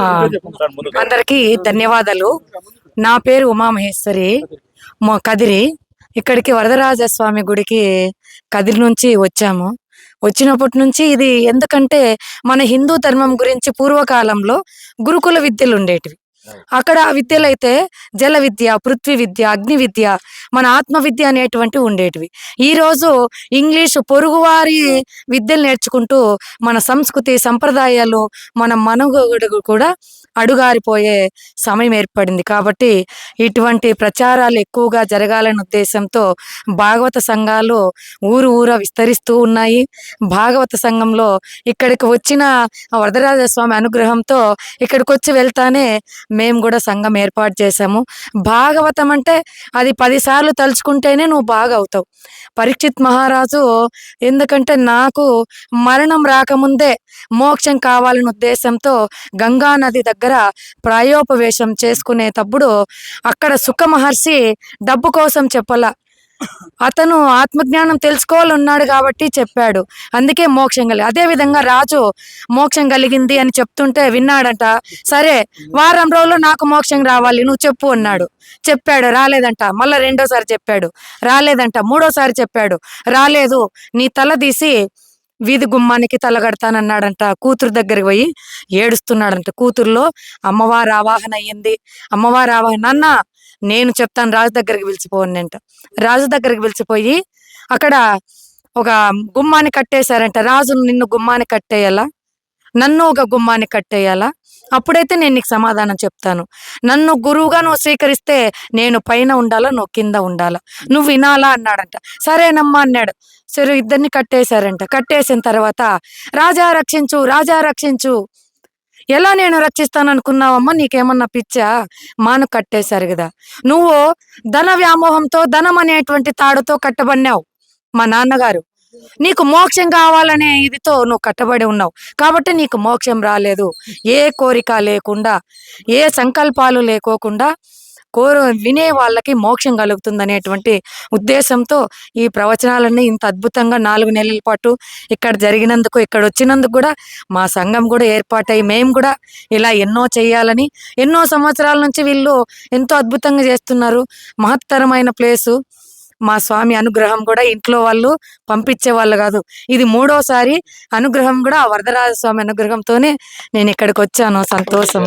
ఆ, అందరికీ ధన్యవాదాలు. నా పేరు ఉమామహేశ్వరి. మా కదిరి ఇక్కడికి వరదరాజస్వామి గుడికి కదిరి నుంచి వచ్చాము. వచ్చినప్పటి నుంచి ఇది ఎందుకంటే మన హిందూ ధర్మం గురించి పూర్వకాలంలో గురుకుల విద్యలు ఉండేటివి. అక్కడ ఆ విద్యలు అయితే జల విద్య పృథ్వీ విద్య అగ్ని విద్య మన ఆత్మ విద్య అనేటువంటివి ఉండేటివి. ఈ రోజు ఇంగ్లీషు పొరుగువారి విద్యలు నేర్చుకుంటూ మన సంస్కృతి సంప్రదాయాలు మన మనుగడ కూడా అడుగారిపోయే సమయం ఏర్పడింది. కాబట్టి ఇటువంటి ప్రచారాలు ఎక్కువగా జరగాలనే ఉద్దేశంతో భాగవత సంఘాలు ఊరు ఊర విస్తరిస్తూ ఉన్నాయి. భాగవత సంఘంలో ఇక్కడికి వచ్చిన వరదరాజ స్వామి అనుగ్రహంతో ఇక్కడికి వచ్చి వెళ్తానే మేము కూడా సంఘం ఏర్పాటు చేశాము. భాగవతం అంటే అది పదిసార్లు తలుచుకుంటేనే నువ్వు బాగా అవుతావు. పరీక్షిత్ మహారాజు ఎందుకంటే నాకు మరణం రాకముందే మోక్షం కావాలనే ఉద్దేశంతో గంగా నది దగ్గర ప్రాయోపవేశం చేసుకునేటప్పుడు అక్కడ సుఖ మహర్షి డబ్బు కోసం చెప్పలా. అతను ఆత్మజ్ఞానం తెలుసుకోవాలన్నాడు కాబట్టి చెప్పాడు. అందుకే మోక్షం కలిగి అదే విధంగా రాజు మోక్షం కలిగింది అని చెప్తుంటే విన్నాడంట. సరే వారం రోజుల్లో నాకు మోక్షం రావాలి నువ్వు చెప్పు అన్నాడు. చెప్పాడు రాలేదంట. మళ్ళీ రెండోసారి చెప్పాడు. రాలేదంట. మూడోసారి చెప్పాడు. రాలేదు. నీ తల తీసి వీధి గుమ్మానికి తలగడతానన్నాడంట కూతురు దగ్గరికి పోయి ఏడుస్తున్నాడంట. కూతురులో అమ్మవారు ఆవాహన అయ్యింది. అమ్మవారు ఆవాహన అన్న నేను చెప్తాను రాజు దగ్గరికి పిలిచిపోండి అంట. రాజు దగ్గరికి పిలిచిపోయి అక్కడ ఒక గుమ్మాన్ని కట్టేశారంట. రాజును నిన్ను గుమ్మాన్ని కట్టేయాలా? నన్ను ఒక గుమ్మాన్ని కట్టేయాలా? అప్పుడైతే నేను నీకు సమాధానం చెప్తాను. నన్ను గురువుగా నువ్వు స్వీకరిస్తే నేను పైన ఉండాలా నువ్వు కింద ఉండాలా? నువ్వు వినాలా అన్నాడంట. సరేనమ్మా అన్నాడు. సరే ఇద్దరిని కట్టేశారంట. కట్టేసిన తర్వాత రాజా రక్షించు రాజా రక్షించు. ఎలా నేను రక్షిస్తాను అనుకున్నావమ్మా? నీకేమన్నా పిచ్చా? మాను కట్టేశారు కదా. నువ్వు ధన వ్యామోహంతో ధనం అనేటువంటి తాడుతో కట్టబడినావు మా నాన్నగారు. నీకు మోక్షం కావాలనే ఇదితో నువ్వు కట్టబడి ఉన్నావు. కాబట్టి నీకు మోక్షం రాలేదు. ఏ కోరిక లేకుండా ఏ సంకల్పాలు లేకోకుండా కోరు వినే వాళ్ళకి మోక్షం కలుగుతుంది అనేటువంటి ఉద్దేశంతో ఈ ప్రవచనాలన్నీ ఇంత అద్భుతంగా నాలుగు నెలల పాటు ఇక్కడ జరిగినందుకు ఇక్కడ వచ్చినందుకు కూడా మా సంఘం కూడా ఏర్పాటై మేము కూడా ఇలా ఎన్నో చేయాలని ఎన్నో సంవత్సరాల నుంచి వీళ్ళు ఎంతో అద్భుతంగా చేస్తున్నారు. మహత్తరమైన ప్లేసు. మా స్వామి అనుగ్రహం కూడా ఇంట్లో వాళ్ళు పంపించే వాళ్ళు కాదు. ఇది మూడోసారి అనుగ్రహం కూడా ఆ వరదరాజ స్వామి అనుగ్రహంతోనే నేను ఇక్కడికి వచ్చాను. సంతోషం.